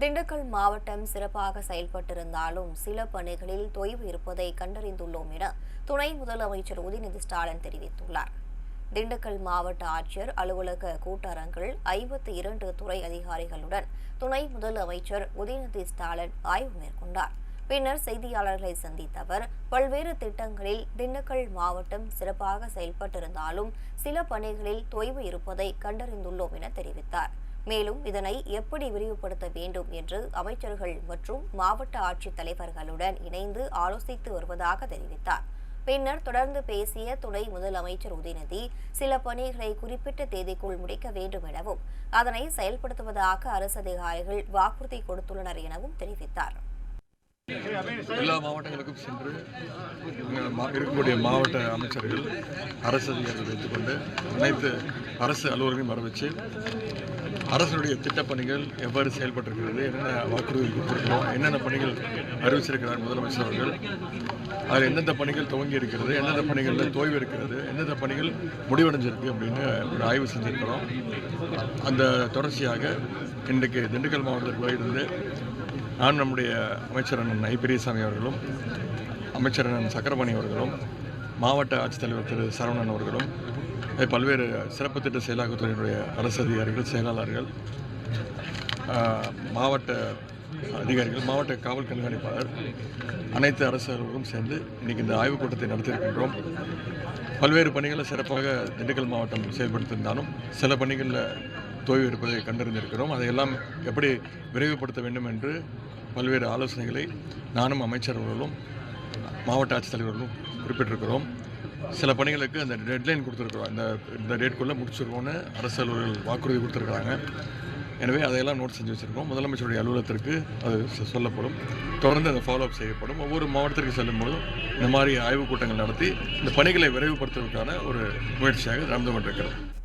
திண்டுக்கல் மாவட்டம் சிறப்பாக செயல்பட்டிருந்தாலும் சில பணிகளில் தொய்வு இருப்பதை கண்டறிந்துள்ளோம் என துணை முதலமைச்சர் உதயநிதி ஸ்டாலின் தெரிவித்துள்ளார். திண்டுக்கல் மாவட்ட ஆட்சியர் அலுவலக கூட்டரங்கில் ஐம்பத்தி இரண்டு துறை அதிகாரிகளுடன் துணை முதலமைச்சர் உதயநிதி ஸ்டாலின் ஆய்வு மேற்கொண்டார். பின்னர் செய்தியாளர்களை சந்தித்த அவர் பல்வேறு திட்டங்களில் திண்டுக்கல் மாவட்டம் சிறப்பாக செயல்பட்டிருந்தாலும் சில பணிகளில் தொய்வு இருப்பதை கண்டறிந்துள்ளோம் என தெரிவித்தார். மேலும் இதனை எப்படி விரிவுபடுத்த வேண்டும் என்று அமைச்சர்கள் மற்றும் மாவட்ட ஆட்சித் தலைவர்களுடன் இணைந்து ஆலோசித்து வருவதாக தெரிவித்தார். பின்னர் தொடர்ந்து பேசிய துணை முதலமைச்சர் உதயநிதி சில பணிகளை குறிப்பிட்ட தேதிக்குள் முடிக்க வேண்டும் எனவும் அதனை செயல்படுத்துவதாக அரசு அதிகாரிகள் வாக்குறுதி கொடுத்துள்ளனர் எனவும் தெரிவித்தார். எல்லா மாவட்டங்களுக்கும் சென்று இருக்கக்கூடிய மாவட்ட அமைச்சர்கள் அரசு அதிகாரிகள் வைத்துக்கொண்டு அனைத்து அரசு அலுவலர்களையும் வர வச்சு அரசுடைய திட்டப்பணிகள் எவ்வாறு செயல்பட்டிருக்கிறது என்னென்ன வாக்குறுதிகள் கொடுத்திருக்கிறோம் என்னென்ன பணிகள் அறிவிச்சிருக்கிறார் முதலமைச்சர் அவர்கள் அதில் எந்தெந்த பணிகள் துவங்கி இருக்கிறது எந்தெந்த பணிகளில் தோய்வு இருக்கிறது எந்தெந்த பணிகள் முடிவடைஞ்சிருக்கு அப்படின்னு ஒரு ஆய்வு செஞ்சிருக்கிறோம். அந்த தொடர்ச்சியாக இன்றைக்கு திண்டுக்கல் மாவட்டத்தில் இருந்து நான் நம்முடைய அமைச்சர் அண்ணன் ஐபெரியசாமி அவர்களும் அமைச்சர் அண்ணன் சக்கரபாணி அவர்களும் மாவட்ட ஆட்சித்தலைவர் திரு. சரவணன் அவர்களும் பல்வேறு சிறப்பு திட்ட செயலாக்கத்துறையினுடைய அரசு அதிகாரிகள் செயலாளர்கள் மாவட்ட அதிகாரிகள் மாவட்ட காவல் கண்காணிப்பாளர் அனைத்து அரசு சேர்ந்து இன்றைக்கி இந்த ஆய்வுக் கூட்டத்தை நடத்தியிருக்கின்றோம். பல்வேறு பணிகளை சிறப்பாக திண்டுக்கல் மாவட்டம் செயல்படுத்தியிருந்தாலும் சில பணிகளில் தொய்வு இருப்பதை கண்டறிந்திருக்கிறோம். அதையெல்லாம் எப்படி விரைவுபடுத்த வேண்டும் என்று பல்வேறு ஆலோசனைகளை நானும் அமைச்சர்களும் மாவட்ட ஆட்சித்தலைவர்களும் குறிப்பிட்டிருக்கிறோம். சில பணிகளுக்கு அந்த டெட்லைன் கொடுத்துருக்குறோம். இந்த இந்த டேட்குள்ளே முடிச்சிருக்கோம்னு அரசு அலுவலர்கள் வாக்குறுதி கொடுத்துருக்குறாங்க. எனவே அதையெல்லாம் நோட் செஞ்சு வச்சுருக்கோம். முதலமைச்சருடைய அலுவலகத்திற்கு அது சொல்லப்படும். தொடர்ந்து அதை ஃபாலோ அப் செய்யப்படும். ஒவ்வொரு மாவட்டத்திற்கு செல்லும்போதும் இந்த மாதிரி ஆய்வுக் கூட்டங்கள் நடத்தி இந்த பணிகளை விரைவுபடுத்துவதற்கான ஒரு முயற்சியாக நடந்து கொண்டிருக்கிறது